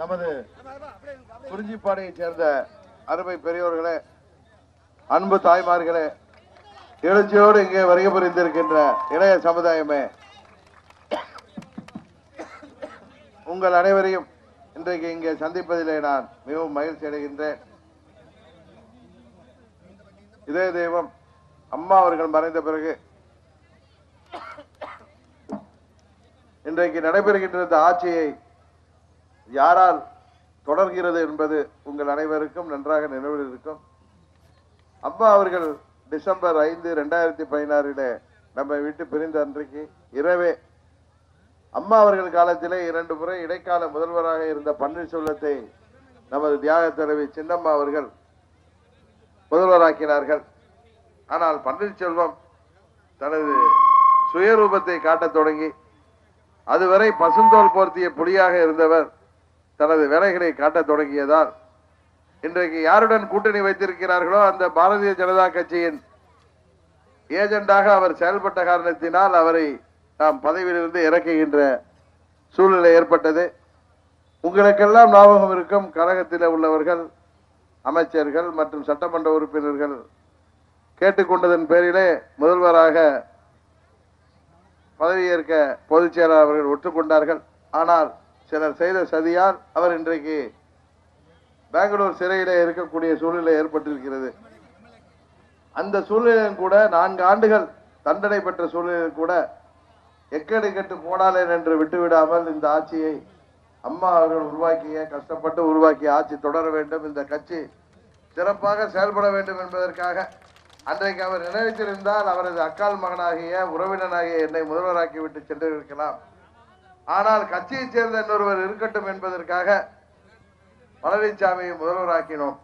நமது குறிஞ்சிப்பாடியைச் சேர்ந்த அருமை பெரியோர்களே அன்பு தாய்மார்களே எழுச்சியோடு இங்கே வருகை புரிந்திருக்கின்ற இளைய சமுதாயமே உங்கள் அனைவரையும் இன்றைக்கு இங்கே சந்திப்பதிலே நான் மிகவும் மகிழ்ச்சி அடைகின்றேன். இதே தெய்வம் அம்மா அவர்கள் மறைந்த பிறகு இன்றைக்கு நடைபெறுகின்ற இந்த ஆட்சியை யாரால் தொடர்கிறது என்பது உங்கள் அனைவருக்கும் நன்றாக நினைவில் இருக்கும். அம்மா அவர்கள் டிசம்பர் ஐந்து ரெண்டாயிரத்தி பதினாறில் நம்ம விட்டு பிரிந்த அன்றைக்கு இரவே அம்மா அவர்கள் காலத்திலே இரண்டு முறை இடைக்கால முதல்வராக இருந்த பன்னீர்செல்வத்தை நமது தியாக தலைவி சின்னம்மா அவர்கள் முதல்வராக்கினார்கள். ஆனால் பன்னீர்செல்வம் தனது சுயரூபத்தை காட்டத் தொடங்கி அதுவரை பசுந்தோல் போர்த்திய புலியாக இருந்தவர். தனது வேலைகளை காட்டத் தொடங்கியதால் இன்றைக்கு யாருடன் கூட்டணி வைத்திருக்கிறார்களோ அந்த பாரதிய ஜனதா கட்சியின் ஏஜெண்டாக அவர் செயல்பட்ட காரணத்தினால் அவரை நாம் பதவியிலிருந்து இறக்குகின்ற சூழ்நிலை ஏற்பட்டது. உங்களுக்கெல்லாம் ஞாபகம் இருக்கும் கழகத்தில் உள்ளவர்கள் அமைச்சர்கள் மற்றும் சட்டமன்ற உறுப்பினர்கள் கேட்டுக்கொண்டதன் பேரிலே முதல்வராக பதவியேற்க பொதுச் செயலாளர் அவர்கள் ஒற்றுக்கொண்டார்கள் ஆனால் சிலர் செய்த சதியால் அவர் இன்றைக்கு பெங்களூர் சிறையிலே இருக்கக்கூடிய சூழ்நிலை ஏற்பட்டிருக்கிறது. அந்த சூழ்நிலையும் கூட நான்கு ஆண்டுகள் தண்டனை பெற்ற சூழ்நிலையும் கூட எக்கடி கட்டு போடாலேன் என்று விட்டுவிடாமல் இந்த ஆட்சியை அம்மா அவர்கள் உருவாக்கிய கஷ்டப்பட்டு உருவாக்கிய ஆட்சி தொடர வேண்டும். இந்த கட்சி சிறப்பாக செயல்பட வேண்டும் என்பதற்காக அன்றைக்கு அவர் நினைவித்திருந்தால் அவரது அக்கால் மகனாகிய உறவினனாகிய என்னை முதல்வராக்கி விட்டு சென்றிருக்கலாம். ஆனால் கட்சியைச் சேர்ந்த இன்னொருவர் இருக்கட்டும் என்பதற்காக பழனிசாமியை முதல்வராக்கினோம்.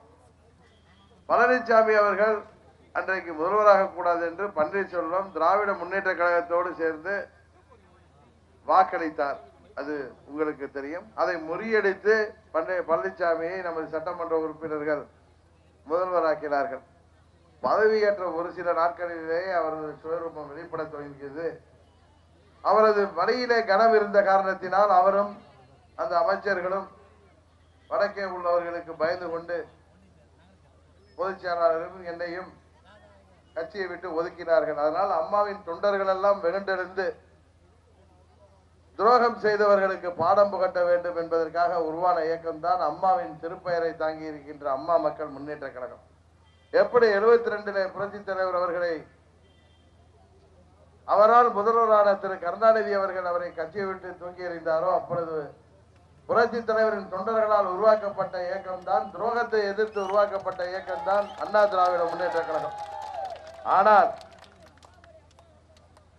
பழனிசாமி அவர்கள் அன்றைக்கு முதல்வராக கூடாது என்று பன்னீர்செல்வம் திராவிட முன்னேற்ற கழகத்தோடு சேர்ந்து வாக்களித்தார். அது உங்களுக்கு தெரியும். அதை முறியடித்து பண்டைய பழனிசாமியை நமது சட்டமன்ற உறுப்பினர்கள் முதல்வராக்கினார்கள். பதவியேற்ற ஒரு சில நாட்களிலேயே அவரது சுயரூபம் வெளிப்பட தொடங்கியது அவரது வழியிலே கனம் இருந்த காரணத்தினால் அவரும் அந்த அமைச்சர்களும் வடக்கே உள்ளவர்களுக்கு பயந்து கொண்டு பொதுச் செயலாளரும் என்னையும் கட்சியை விட்டு ஒதுக்கினார்கள். அதனால் அம்மாவின் தொண்டர்கள் எல்லாம் வெகுண்டெழுந்து துரோகம் செய்தவர்களுக்கு பாடம் புகட்ட வேண்டும் என்பதற்காக உருவான இயக்கம் தான் அம்மாவின் திருப்பெயரை தாங்கி இருக்கின்ற அம்மா மக்கள் முன்னேற்ற கழகம். எப்படி எழுபத்தி ரெண்டிலே புரட்சி தலைவர் அவர்களை அவரால் முதல்வரான திரு கருணாநிதி அவர்கள் அவரை கட்சியை விட்டு தூக்கி எறிந்தாரோ அப்பொழுது புரட்சி தலைவரின் தொண்டர்களால் உருவாக்கப்பட்ட இயக்கம்தான் துரோகத்தை எதிர்த்து உருவாக்கப்பட்ட இயக்கம்தான் அண்ணா திராவிட முன்னேற்ற கழகம். ஆனால்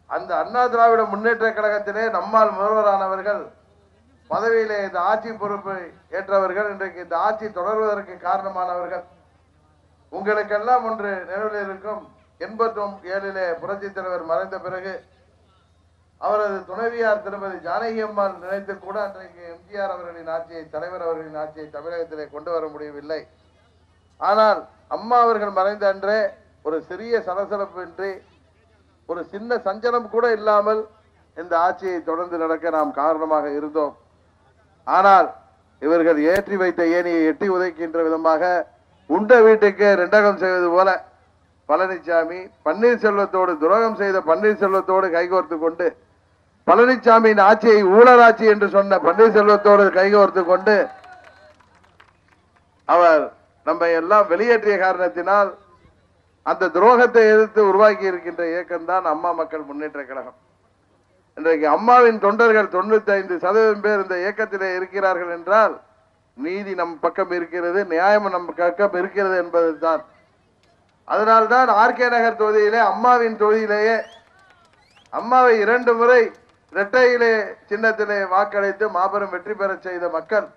அந்த அண்ணா திராவிட முன்னேற்ற கழகத்திலே நம்மால் முதல்வரானவர்கள் பதவியிலே இந்த ஆட்சி பொறுப்பை ஏற்றவர்கள் இன்றைக்கு இந்த ஆட்சி தொடர்வதற்கு காரணமானவர்கள். உங்களுக்கெல்லாம் ஒன்று நினைவில் இருக்கும் எண்பத்தும் ஏழிலே புரட்சி தலைவர் மறைந்த பிறகு அவரது துணைவியார் திருமதி ஜானகி அம்மாள் நினைத்து கூட அன்றைக்கு எம்ஜிஆர் அவர்களின் ஆட்சியை தலைவர் அவர்களின் ஆட்சியை தமிழகத்திலே கொண்டு வர முடியவில்லை. ஆனால் அம்மா அவர்கள் மறைந்த அன்றே ஒரு சிறிய சலசலப்பின்றி ஒரு சின்ன சஞ்சலம் கூட இல்லாமல் இந்த ஆட்சியை தொடர்ந்து நடக்க நாம் காரணமாக இருந்தோம். ஆனால் இவர்கள் ஏற்றி வைத்த ஏனியை எட்டி உதைக்கின்ற விதமாக உண்ட வீட்டுக்கு ரெண்டகம் செய்வது போல பழனிசாமி பன்னீர்செல்வத்தோடு துரோகம் செய்த பன்னீர்செல்வத்தோடு கைகோர்த்து கொண்டு பழனிசாமியின் ஆட்சியை ஊழலாட்சி என்று சொன்ன பன்னீர்செல்வத்தோடு கைகோர்த்து கொண்டு அவர் நம்ம எல்லாம் வெளியேற்றிய காரணத்தினால் அந்த துரோகத்தை எதிர்த்து உருவாக்கி இருக்கின்ற இயக்கம் தான் அம்மா மக்கள் முன்னேற்ற கழகம். இன்றைக்கு அம்மாவின் தொண்டர்கள் தொண்ணூத்தி ஐந்து சதவீதம் பேர் இந்த இயக்கத்திலே இருக்கிறார்கள் என்றால் நீதி நம் பக்கம் இருக்கிறது நியாயம் நம் பக்கம் இருக்கிறது என்பதுதான். அதனால்தான் ஆர்கே நகர் தொகுதியிலே அம்மாவின் தொகுதியிலேயே அம்மாவை இரண்டு முறை இரட்டையிலே சின்னத்திலே வாக்களித்து மாபெரும் வெற்றி பெறச் செய்த மக்கள்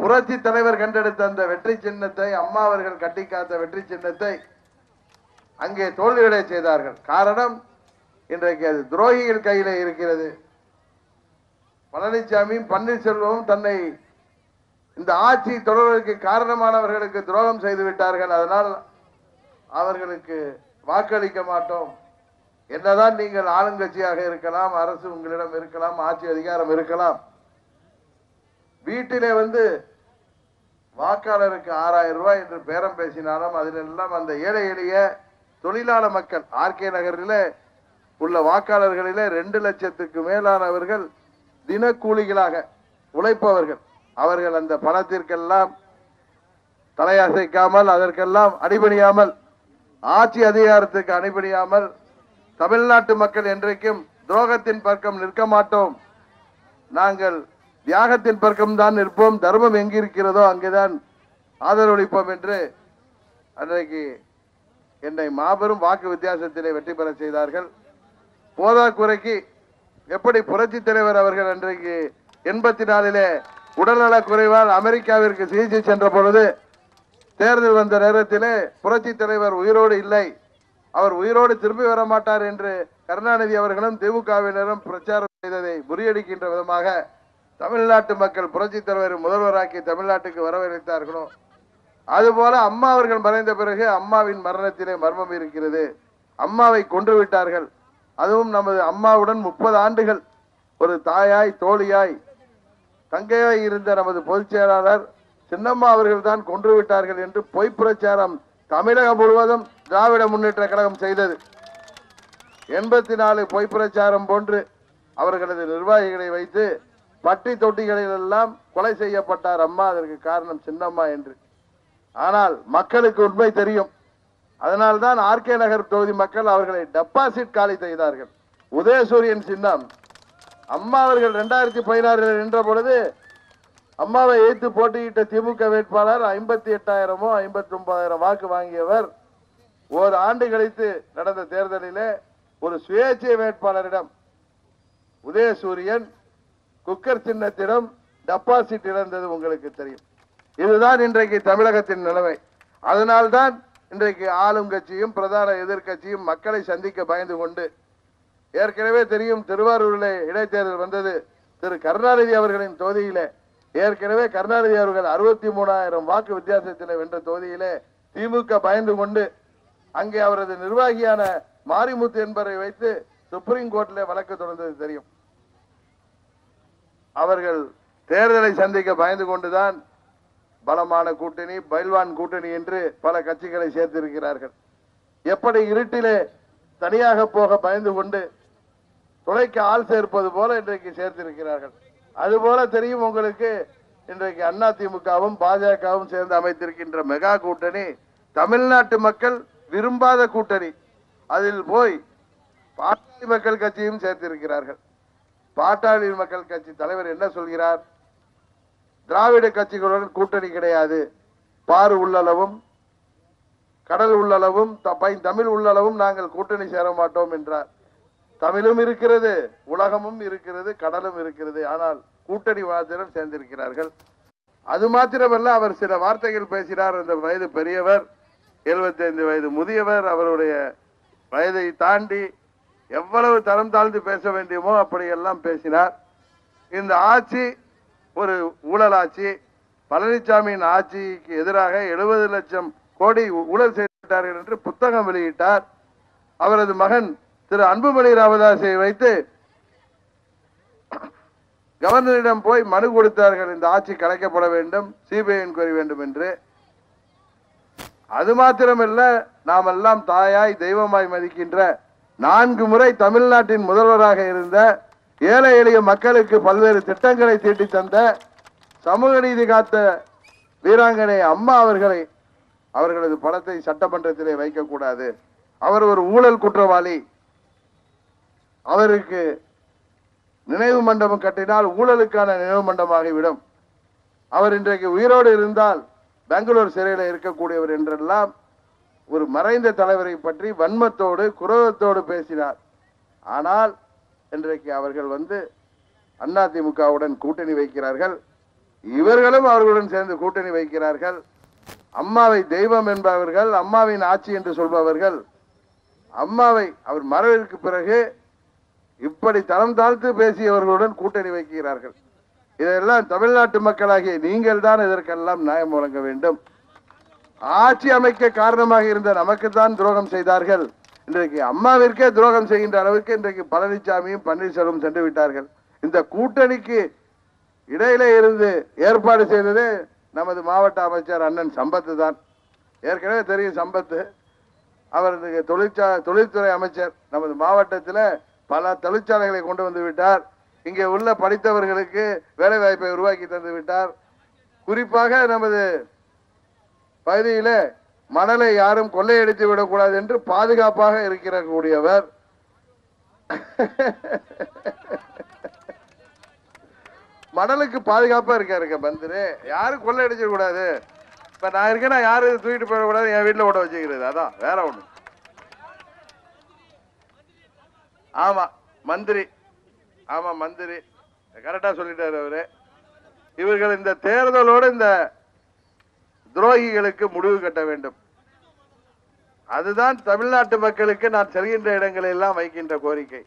புரட்சி தலைவர் கண்டெடுத்த அந்த வெற்றி சின்னத்தை அம்மா அவர்கள் கட்டி காத்த வெற்றி சின்னத்தை அங்கே தோல்விகளை செய்தார்கள். காரணம் இன்றைக்கு அது துரோகிகள் கையிலே இருக்கிறது. பழனிசாமியும் பன்னீர்செல்வமும் தன்னை இந்த ஆட்சி தொடர்வதற்கு காரணமானவர்களுக்கு துரோகம் செய்து விட்டார்கள். அதனால் அவர்களுக்கு வாக்களிக்க மாட்டோம். என்னதான் நீங்கள் ஆளுங்கட்சியாக இருக்கலாம் அரசு உங்களிடம் இருக்கலாம் ஆட்சி அதிகாரம் இருக்கலாம். வீட்டிலே வந்து வாக்காளருக்கு ஆறாயிரம் ரூபாய் என்று பேரம் பேசினாலும் அதிலெல்லாம் அந்த ஏழை எளிய தொழிலாள மக்கள் ஆர்கே நகரில் உள்ள வாக்காளர்களிலே ரெண்டு லட்சத்துக்கு மேலானவர்கள் தினக்கூலிகளாக உழைப்பவர்கள். அவர்கள் அந்த பணத்திற்கெல்லாம் தலையசைக்காமல் அதற்கெல்லாம் அடிபணியாமல் ஆட்சி அதிகாரத்துக்கு அனுப்பிடியாமல் தமிழ்நாட்டு மக்கள் என்றைக்கும் துரோகத்தின் பக்கம் நிற்க மாட்டோம். நாங்கள் தியாகத்தின் பக்கம் தான் நிற்போம். தர்மம் எங்கிருக்கிறதோ அங்கேதான் ஆதரவளிப்போம் என்று அன்றைக்கு என்னை மாபெரும் வாக்கு வித்தியாசத்திலே வெற்றி பெற செய்தார்கள். போதாக்குறைக்கு எப்படி புரட்சி தலைவர் அவர்கள் அன்றைக்கு எண்பத்தி நாலிலே உடல்நலக் குறைவால் அமெரிக்காவிற்கு சிகிச்சை சென்ற பொழுது தேர்தல் வந்த நேரத்திலே புரட்சி தலைவர் உயிரோடு இல்லை. அவர் உயிரோடு திரும்பி வர மாட்டார் என்று கருணாநிதி அவர்களும் திமுகவினரும் பிரச்சாரம் செய்ததை முறியடிக்கின்ற விதமாக தமிழ்நாட்டு மக்கள் புரட்சி தலைவர் முதல்வராக்கி தமிழ்நாட்டுக்கு வரவழைத்தார்களோ? அதுபோல அம்மா அவர்கள் மறைந்த பிறகு அம்மாவின் மரணத்திலே மர்மம் இருக்கிறது. அம்மாவை கொன்று விட்டார்கள் அதுவும் நமது அம்மாவுடன் முப்பது ஆண்டுகள் ஒரு தாயாய் தோழியாய் தங்கையாய் இருந்த நமது பொதுச் செயலாளர் சின்னம்மா அவர்கள் தான் கொன்று விட்டார்கள் என்று பொய் பிரச்சாரம் தமிழகம் முழுவதும் திராவிட முன்னேற்ற கழகம் செய்தது. எண்பத்தி நாலு பொய் பிரச்சாரம் போன்று அவர்களது நிர்வாகிகளை வைத்து பட்டி தொட்டிகளில் எல்லாம் கொலை செய்யப்பட்டார் அம்மா. அதற்கு காரணம் சின்னம்மா என்று. ஆனால் மக்களுக்கு உண்மை தெரியும். அதனால்தான் ஆர்கே நகர் தொகுதி மக்கள் அவர்களை டெபாசிட் காலி செய்தார்கள். உதயசூரியன் சின்னம். அம்மா அவர்கள் இரண்டாயிரத்தி பதினாறில் நின்ற பொழுது அம்மாவை ஏற்று போட்டியிட்ட திமுக வேட்பாளர் ஐம்பத்தி எட்டாயிரமோ ஐம்பத்தி ஒன்பதாயிரம் வாக்கு வாங்கியவர் ஒரு ஆண்டு கழித்து நடந்த தேர்தலிலே ஒரு சுயேட்சை வேட்பாளரிடம் உதயசூரியன் குக்கர் சின்னத்திடம் டெபாசிட் இழந்தது உங்களுக்கு தெரியும். இதுதான் இன்றைக்கு தமிழகத்தின் நிலைமை. அதனால்தான் இன்றைக்கு ஆளும் கட்சியும் பிரதான எதிர்க்கட்சியும் மக்களை சந்திக்க பயந்து கொண்டு ஏற்கனவே தெரியும் திருவாரூரில் இடைத்தேர்தல் வந்தது. திரு கருணாநிதி அவர்களின் தொகுதியிலே ஏற்கனவே கருணாநிதி அவர்கள் அறுபத்தி மூணாயிரம் வாக்கு வித்தியாசத்தில் வென்ற தொகுதியிலே திமுக பயந்து கொண்டு அங்கே அவரது நிர்வாகியான மாரிமுத்து என்பவரை வைத்து சுப்ரீம் கோர்ட்ல வழக்கு தொடர்ந்தது தெரியும். அவர்கள் தேர்தலை சந்திக்க பயந்து கொண்டுதான் பலமான கூட்டணி பைல்வான் கூட்டணி என்று பல கட்சிகளை சேர்த்திருக்கிறார்கள். எப்படி இருட்டிலே தனியாக போக பயந்து கொண்டு துளைக்கு ஆள் சேர்ப்பது போல இன்றைக்கு சேர்த்திருக்கிறார்கள். அதுபோல தெரியும் உங்களுக்கு இன்றைக்கு அண்ணா திமுகவும் பாஜகவும் சேர்ந்து அமைத்திருக்கின்ற மெகா கூட்டணி தமிழ்நாட்டு மக்கள் விரும்பாத கூட்டணி. அதில் போய் பாட்டாளி மக்கள் கட்சியும் சேர்த்திருக்கிறார்கள். பாட்டாளி மக்கள் கட்சி தலைவர் என்ன சொல்கிறார்? திராவிட கட்சிகளுடன் கூட்டணி கிடையாது. பாறு உள்ளளவும் கடல் உள்ளளவும் தமிழ் உள்ளளவும் நாங்கள் கூட்டணி சேர மாட்டோம் என்றார். தமிழும் இருக்கிறது உலகமும் இருக்கிறது கடலும் இருக்கிறது. ஆனால் கூட்டணி மாத்திரம் சேர்ந்திருக்கிறார்கள். அது மாத்திரமல்ல அவர் சில வார்த்தைகள் பேசினார். அந்த வயது பெரியவர் 75 வயது முதியவர் அவருடைய வயதை தாண்டி எவ்வளவு தரம் தாழ்ந்து பேச வேண்டியமோ அப்படியெல்லாம் பேசினார். இந்த ஆட்சி ஒரு ஊழல் ஆட்சி. பழனிசாமியின் ஆட்சிக்கு எதிராக எழுபது லட்சம் கோடி ஊழல் செய்தார்கள் என்று புத்தகம் வெளியிட்டார். அவரது மகன் திரு அன்புமணி ராமதாஸை வைத்து கவர்னரிடம் போய் மனு கொடுத்தார்கள். இந்த ஆட்சி கலைக்கப்பட வேண்டும் சிபிஐ என்கொயரி வேண்டும் என்று. அது மாத்திரமல்ல நாம் எல்லாம் தாயாய் தெய்வமாய் மதிக்கின்ற நான்கு முறை தமிழ்நாட்டின் முதல்வராக இருந்த ஏழை எளிய மக்களுக்கு பல்வேறு திட்டங்களை தீட்டி தந்த சமூக நீதி காத்த வீராங்கனை அம்மா அவர்களை அவர்களது படத்தை சட்டமன்றத்திலே வைக்கக்கூடாது. அவர் ஒரு ஊழல் குற்றவாளி. அவருக்கு நினைவு மண்டபம் கட்டினால் ஊழலுக்கான நினைவு மண்டபமாகிவிடும். அவர் இன்றைக்கு உயிரோடு இருந்தால் பெங்களூர் சிறையில் இருக்கக்கூடியவர் என்றெல்லாம் ஒரு மறைந்த தலைவரை பற்றி வன்மத்தோடு குரோதத்தோடு பேசினார். ஆனால் இன்றைக்கு அவர்கள் வந்து அதிமுகவுடன் கூட்டணி வைக்கிறார்கள். இவர்களும் அவர்களுடன் சேர்ந்து கூட்டணி வைக்கிறார்கள். அம்மாவை தெய்வம் என்பவர்கள் அம்மாவின் ஆட்சி என்று சொல்பவர்கள் அம்மாவை அவர் மறைவிற்கு பிறகு இப்படி தரம் தாழ்த்து பேசியவர்களுடன் கூட்டணி வைக்கிறார்கள். இதெல்லாம் தமிழ்நாட்டு மக்களாகிய நீங்கள் தான் இதற்கெல்லாம் நியாயம் வழங்க வேண்டும். ஆட்சி அமைக்க காரணமாக இருந்த நமக்கு தான் துரோகம் செய்தார்கள். இன்றைக்கு அம்மாவிற்கே துரோகம் செய்கின்ற அளவுக்கு இன்றைக்கு பழனிசாமியும் பன்னீர்செல்வம் சென்று விட்டார்கள். இந்த கூட்டணிக்கு இடையில இருந்து ஏற்பாடு செய்தது நமது மாவட்ட அமைச்சர் அண்ணன் சம்பத்து தான். ஏற்கனவே தெரியும் சம்பத்து. அவரது தொழிற்சா தொழில்துறை அமைச்சர் நமது மாவட்டத்தில் பல தொழிற்சாலைகளை கொண்டு வந்து விட்டார். இங்கே உள்ள படித்தவர்களுக்கு வேலை வாய்ப்பை உருவாக்கி தந்து விட்டார். குறிப்பாக நமது பகுதியில மணலை யாரும் கொள்ளையடித்து விடக்கூடாது என்று பாதுகாப்பாக இருக்கிற கூடியவர் மணலுக்கு பாதுகாப்பா இருக்காருங்க பந்துரு யாரும் கொள்ளையடிச்சிடக்கூடாது. இப்ப நான் இருக்கேன்னா யாரும் தூக்கிட்டு போயிடக்கூடாது என் வீட்டில் ஓட வச்சுக்கிறது. அதான் வேற ஒண்ணு. ஆமா மந்திரி. ஆமா மந்திரி. கரெக்டா சொல்லிட்டாரு அவரு. இவர்கள் இந்த தேர்தலோடு இந்த துரோகிகளுக்கு முடிவு கட்ட வேண்டும். அதுதான் தமிழ்நாட்டு மக்களுக்கு நான் செல்கின்ற இடங்களில் எல்லாம் வைக்கின்ற கோரிக்கை.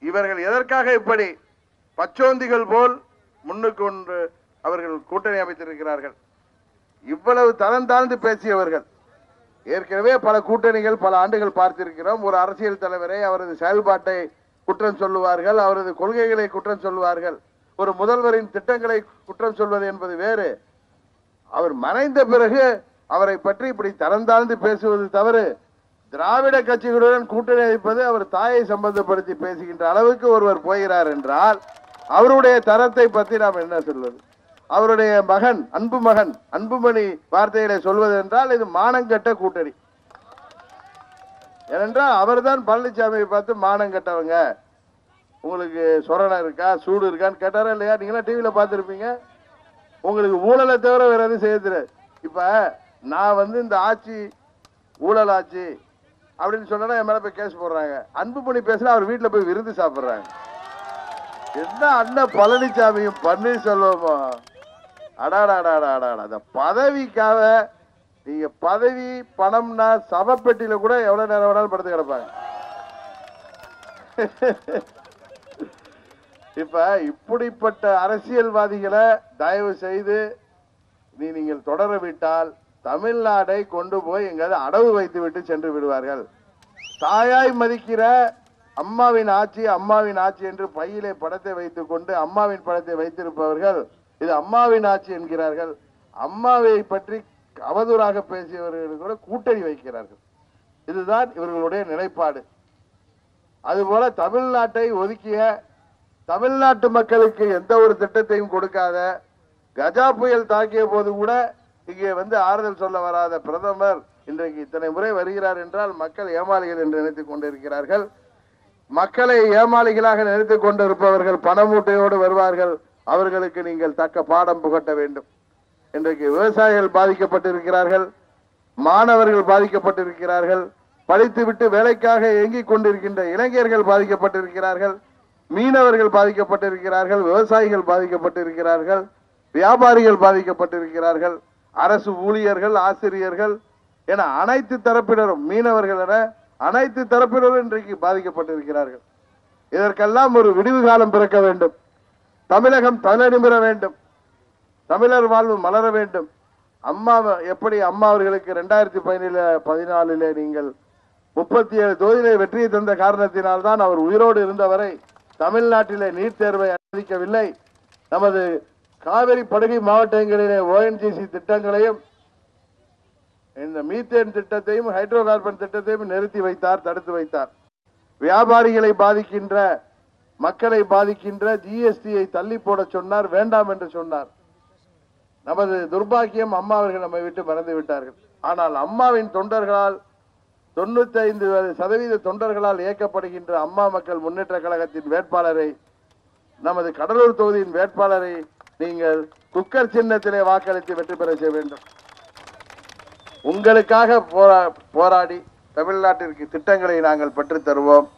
இவர்கள் எதற்காக இப்படி பச்சோந்திகள் போல் முன்னுக்கு ஒன்று அவர்கள் கூட்டணி அமைத்திருக்கிறார்கள்? இவ்வளவு தரம் தாழ்ந்து பேசியவர்கள் ஏற்கனவே பல கூட்டணிகள் பல ஆண்டுகள் பார்த்திருக்கிறோம். ஒரு அரசியல் தலைவரை அவரது செயல்பாட்டை குற்றம் சொல்லுவார்கள் அவரது கொள்கைகளை குற்றம் சொல்லுவார்கள். ஒரு முதல்வரின் திட்டங்களை குற்றம் சொல்வது என்பது வேறு. அவர் மறைந்த பிறகு அவரை பற்றி இப்படி தரந்தாழ்ந்து பேசுவது தவறு. திராவிட கட்சிகளுடன் கூட்டணி வைப்பது அவர் தாயை சம்பந்தப்படுத்தி பேசுகின்ற அளவுக்கு ஒருவர் போகிறார் என்றால் அவருடைய தரத்தை பற்றி நாம் என்ன சொல்வது? அவருடைய மகன் அன்பு மகன் அன்புமணி வார்த்தைகளை சொல்வது என்றால் இது மானங்கட்ட கூட்டணி. ஏனென்றால் அவர்தான் பழனிசாமியை பார்த்து மானம் கட்டவங்க உங்களுக்கு சொரணம் இருக்கா சூடு இருக்கான்னு கேட்டாரா இல்லையா? நீங்களாம் டிவியில் பார்த்துருப்பீங்க. உங்களுக்கு ஊழலை தவிர வேற எதுவும் செய்ய தெரியாது. நான் வந்து இந்த ஆட்சி ஊழல் ஆட்சி அப்படின்னு சொன்னா என் மேலே போய் கேஸ் போடுறாங்க. அன்புமணி பேசினா அவர் வீட்டில் போய் விருந்து சாப்பிட்றாங்க. என்ன அண்ணன் பழனிசாமியும் பன்னீர்செல்வமும்? அடாடாடாடாடா. அந்த பதவிக்காக நீங்க பதவி பணம்னா சபப்பெட்டியில கூட எவ்வளவு நேரம் வேணாலும் படுத்து கிடப்பாங்க. இப்ப இப்படிப்பட்ட அரசியல்வாதிகளை தயவு செய்து நீ நீங்கள் தொடர விட்டால் தமிழ்நாடை கொண்டு போய் எங்காவது அடவு வைத்து விட்டு சென்று விடுவார்கள். தாயாய் மதிக்கிற அம்மாவின் ஆட்சி அம்மாவின் ஆட்சி என்று பையிலே படத்தை வைத்துக் கொண்டு அம்மாவின் படத்தை வைத்திருப்பவர்கள் இது அம்மாவின் ஆட்சி என்கிறார்கள். அம்மாவை பற்றி அவதூறாக பேசியவர்கள் கூட கூட்டணி வைக்கிறார்கள். இதுதான் இவர்களுடைய நிலைப்பாடு. அதுபோல தமிழ்நாட்டை ஒதுக்கிய தமிழ்நாட்டு மக்களுக்கு எந்த ஒரு திட்டத்தையும் கொடுக்காத கஜா புயல் தாக்கிய போது கூட இங்கே வந்து ஆறுதல் சொல்ல வராத பிரதமர் இன்றைக்கு இத்தனை முறை வருகிறார் என்றால் மக்கள் ஏமாளிகள் என்று நினைத்துக் கொண்டிருக்கிறார்கள். மக்களை ஏமாளிகளாக நினைத்துக் கொண்டிருப்பவர்கள் பணமூட்டையோடு வருவார்கள். அவர்களுக்கு நீங்கள் தக்க பாடம் புகட்ட வேண்டும். இன்றைக்கு விவசாயிகள் பாதிக்கப்பட்டிருக்கிறார்கள் மாணவர்கள் பாதிக்கப்பட்டிருக்கிறார்கள் படித்துவிட்டு வேலைக்காக இயங்கிக் கொண்டிருக்கின்ற இளைஞர்கள் பாதிக்கப்பட்டிருக்கிறார்கள் மீனவர்கள் பாதிக்கப்பட்டிருக்கிறார்கள் விவசாயிகள் பாதிக்கப்பட்டிருக்கிறார்கள் வியாபாரிகள் பாதிக்கப்பட்டிருக்கிறார்கள் அரசு ஊழியர்கள் ஆசிரியர்கள் என அனைத்து தரப்பினரும் மீனவர்கள் என அனைத்து தரப்பினரும் இன்றைக்கு பாதிக்கப்பட்டிருக்கிறார்கள். இதற்கெல்லாம் ஒரு விடிவு காலம் பிறக்க வேண்டும். தமிழகம் தலைநிமிர வேண்டும். தமிழர் வாழ்வு மலர வேண்டும். அம்மா எப்படி அம்மா அவர்களுக்கு ரெண்டாயிரத்தி பதினேழு பதினாலிலே நீங்கள் முப்பத்தி ஏழு தொகுதியிலே வெற்றியை தந்த காரணத்தினால் தான் அவர் உயிரோடு இருந்தவரை தமிழ்நாட்டிலே நீட் தேர்வை அனுமதிக்கவில்லை. நமது காவிரி படுகை மாவட்டங்களிலே ஓஎன்ஜிசி திட்டங்களையும் இந்த மீத்தேன் திட்டத்தையும் ஹைட்ரோ கார்பன் திட்டத்தையும் நிறுத்தி வைத்தார் தடுத்து வைத்தார். வியாபாரிகளை பாதிக்கின்ற மக்களை பாதிக்கின்ற ஜிஎஸ்டியை தள்ளி போட சொன்னார் வேண்டாம் என்று சொன்னார். நமது துர்பாக்கியம் அம்மா அவர்கள் நம்மை விட்டு மறந்து விட்டார்கள். ஆனால் அம்மாவின் தொண்டர்களால் தொண்ணூத்தி ஐந்து சதவீத தொண்டர்களால் இயக்கப்படுகின்ற அம்மா மக்கள் முன்னேற்ற கழகத்தின் வேட்பாளரை நமது கடலூர் தொகுதியின் வேட்பாளரை நீங்கள் குக்கர் சின்னத்திலே வாக்களித்து வெற்றி பெற செய்ய வேண்டும். உங்களுக்காக போரா- போராடி தமிழ்நாட்டிற்கு திட்டங்களை நாங்கள் பெற்றுத் தருவோம்.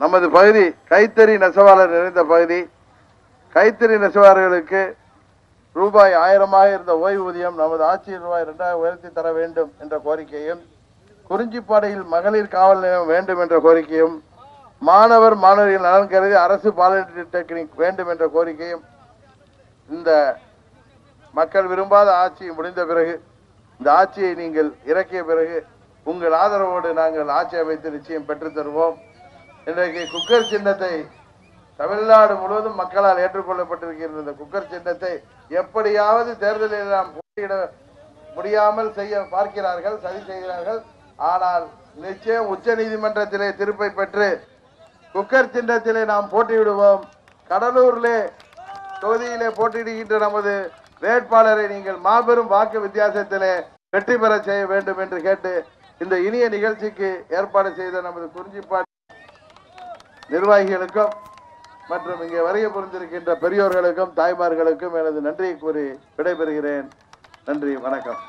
நமது பகுதி கைத்தறி நெசவாளர் நிறைந்த பகுதி. கைத்தறி நெசவாளர்களுக்கு ரூபாய் ஆயிரமாக இருந்த ஓய்வூதியம் நமது ஆட்சியில் ரூபாய் இரண்டாயிரம் உயர்த்தி தர வேண்டும் என்ற கோரிக்கையும் குறிஞ்சிப்பாடையில் மகளிர் காவல் நிலையம் வேண்டும் என்ற கோரிக்கையும் மாணவர் மாணவிகள் நலன் கருதி அரசு பாலிடெக்னிக் வேண்டும் என்ற கோரிக்கையும் இந்த மக்கள் விரும்பாத ஆட்சி முடிந்த பிறகு இந்த ஆட்சியை நீங்கள் இறக்கிய பிறகு உங்கள் ஆதரவோடு நாங்கள் ஆட்சி அமைத்து நிச்சயம் பெற்றுத் தருவோம். இன்றைக்கு குக்கர் சின்னத்தை தமிழ்நாடு முழுவதும் மக்களால் ஏற்றுக்கொள்ளப்பட்டிருக்கின்ற இந்த குக்கர் சின்னத்தை எப்படியாவது தேர்தலில் நாம் போட்டியிட முடியாமல் செய்ய பார்க்கிறார்கள் சதி செய்கிறார்கள். ஆனால் நிச்சயம் உச்ச நீதிமன்றத்திலே திருப்பை பெற்று குக்கர் சின்னத்திலே நாம் போட்டியிடுவோம். கடலூரிலே தொகுதியிலே போட்டியிடுகின்ற நமது வேட்பாளரை நீங்கள் மாபெரும் வாக்கு வித்தியாசத்திலே வெற்றி பெற செய்ய வேண்டும் என்று கேட்டு இந்த இனிய நிகழ்ச்சிக்கு ஏற்பாடு செய்த நமது குறிஞ்சிப்பாடு நிர்வாகிகளுக்கும் மற்றும் இங்கே வரைய புரிந்திருக்கின்ற பெரியோர்களுக்கும் தாய்மார்களுக்கும் எனது நன்றியை கூறி விடைபெறுகிறேன். நன்றி வணக்கம்.